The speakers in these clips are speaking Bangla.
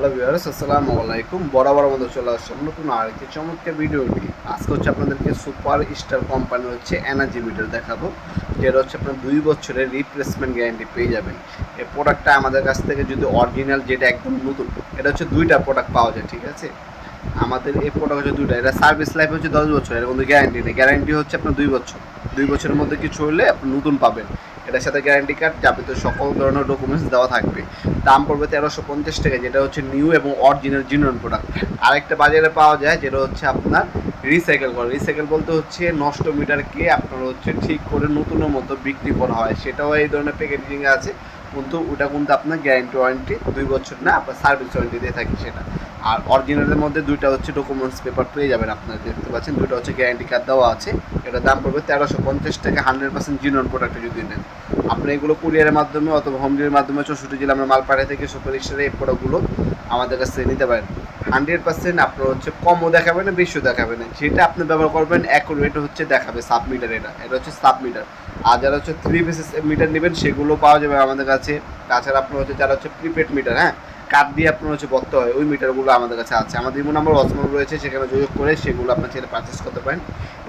হ্যালো ভিউয়ার্স আসসালামু আলাইকুম বরাবর মধ্যে চলে আসলাম নতুন আর একটি চমৎকার ভিডিও নিয়ে। আজকে হচ্ছে আপনাদেরকে সুপার স্টার কোম্পানি হচ্ছে এনার্জি মিটার দেখাবো, যেটা হচ্ছে আপনার দুই বছরের রিপ্লেসমেন্ট গ্যারান্টি পেয়ে যাবেন। এই প্রোডাক্টটা আমাদের কাছ থেকে যদি অরিজিনাল যেটা একদম নতুন, এটা হচ্ছে দুইটা প্রোডাক্ট পাওয়া যায়, ঠিক আছে? আমাদের এই প্রোডাক্ট হচ্ছে দুইটা, এটা সার্ভিস লাইফ হচ্ছে দশ বছর, এর মধ্যে গ্যারান্টি নেই। গ্যারান্টি হচ্ছে আপনার দুই বছর। দুই বছরের মধ্যে কিছু হলে আপনি নতুন পাবেন। এটার সাথে গ্যারান্টি কার্ড যাবতীয় সকল ধরনের ডকুমেন্টস দেওয়া থাকবে। দাম পড়বে তেরোশো পঞ্চাশ টাকা, যেটা হচ্ছে নিউ এবং অরিজিনাল জিনিয়ন প্রোডাক্ট আরেকটা বাজারে পাওয়া যায়, যেটা হচ্ছে আপনার রিসাইকেল করা। রিসাইকেল বলতে হচ্ছে নষ্ট মিটারকে আপনার হচ্ছে ঠিক করে নতুনের মতো বিক্রি করা হয়। সেটাও এই ধরনের প্যাকেজিং আছে, কিন্তু ওটা কিন্তু আপনার গ্যারান্টি ওয়ারেন্টি দুই বছর না, আপনার সার্ভিস ওয়ারেন্টি দিয়ে থাকি সেটা। আর অরিজিনালের মধ্যে দুইটা হচ্ছে ডকুমেন্টস পেপার পেয়ে যাবেন আপনারা, দেখতে পাচ্ছেন? দুইটা হচ্ছে গ্যারান্টি কার্ড দেওয়া আছে। এটার দাম পড়বে তেরোশো পঞ্চাশ টাকা হান্ড্রেড পার্সেন্ট জিনিয়ন প্রোডাক্টে যদি নেন। আপনি এগুলো কুরিয়ারের মাধ্যমে অথবা হোম ডেলিভারির মাধ্যমে চৌষট্টি জেলা আমরা মাল থেকে সুপার স্টারে এই প্রোডাক্টগুলো আমাদের কাছ থেকে নিতে পারেন। হান্ড্রেড পার্সেন্ট আপনার হচ্ছে কমও দেখাবে না, বেশিও দেখাবে না। যেটা আপনি ব্যবহার করবেন অ্যাকুরেট হচ্ছে দেখাবে সাব মিটার এটা। এটা হচ্ছে সাব মিটার আর যারা হচ্ছে থ্রি পিসেস মিটার নেবেন, সেগুলো পাওয়া যাবে আমাদের কাছে। তাছাড়া আপনার হচ্ছে যারা হচ্ছে প্রিপেড মিটার হ্যাঁ? কার্ড দিয়ে আপনার হচ্ছে বলতে হয়, ওই মিটারগুলো আমাদের কাছে আছে। আমাদের ইমো নাম্বার ওয়াসমাল রয়েছে, সেখানে যোগাযোগ করে সেগুলো আপনার ছেলে পারচেস করতে পারেন।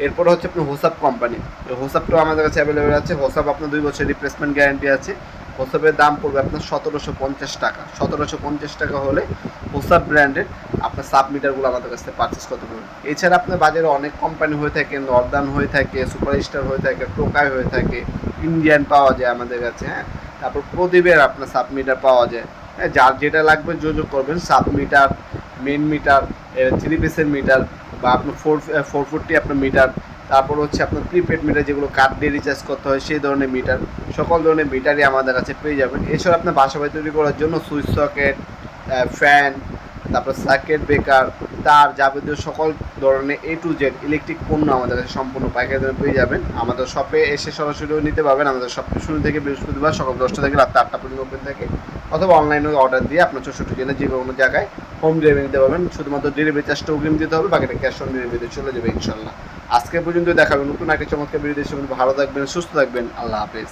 এরপর হচ্ছে আপনার হোসাপ কোম্পানি হোসাপটাও আমাদের কাছে অ্যাভেলেবেল আছে। হোসাপ আপনার দুই বছর রিপ্লেসমেন্ট গ্যারান্টি আছে। হোসাপের দাম পড়বে আপনার সতেরোশো পঞ্চাশ টাকা। সতেরোশো পঞ্চাশ টাকা হলে হোসাপ ব্র্যান্ডের আপনার সাব মিটারগুলো আমাদের কাছ পারচেস করতে পারবেন। এছাড়া আপনার বাজারে অনেক কোম্পানি হয়ে থাকে নর্দান হয়ে থাকে সুপার স্টার হয়ে থাকে, টোকাই হয়ে থাকে ইন্ডিয়ান পাওয়া যায় আমাদের কাছে হ্যাঁ। তারপর প্রদীপের আপনার সাব মিটার পাওয়া যায়। যার যেটা লাগবে যোগাযোগ করবেন sub meter main meter three পিসের মিটার বা আপনার ফোর ফোর ফোরটি আপনার মিটার তারপর হচ্ছে আপনার প্রিপেড মিটার যেগুলো কার্ড দিয়ে রিচার্জ করতে হয়, সেই ধরনের মিটার সকল ধরনের মিটারই আমাদের কাছে পেয়ে যাবেন। এছাড়া আপনার বাসা বাড়ি তৈরি করার জন্য সুইচ সকেট ফ্যান তারপর সার্কিট ব্রেকার তার যাবতীয় সকল ধরনের এ টু জেড ইলেকট্রিক পণ্য আমাদের কাছে সম্পূর্ণ পাইকারি দামে পেয়ে যাবেন। আমাদের শপে এসে সরাসরিও নিতে পারবেন। আমাদের শপ শুরু থেকে বৃহস্পতিবার সকাল দশটা থেকে রাত আটটা পর্যন্ত ওপেন থাকে। অথবা অনলাইনে অর্ডার দিয়ে আপনার চৌষট্টি জেনে যে কোনো জায়গায় হোম ডেলিভারি নিতে পারবেন। শুধুমাত্র ডেলিভারি চার্জটা অগ্রিম দিতে হবে, বাকিটা ক্যাশ অন ডেলিভারিতে চলে যাবে ইনশাল্লাহ আজকে পর্যন্ত দেখাবেন নতুন একটা চমৎকার ভিডিও দেশে ভালো থাকবেন, সুস্থ থাকবেন। আল্লাহ হাফেজ।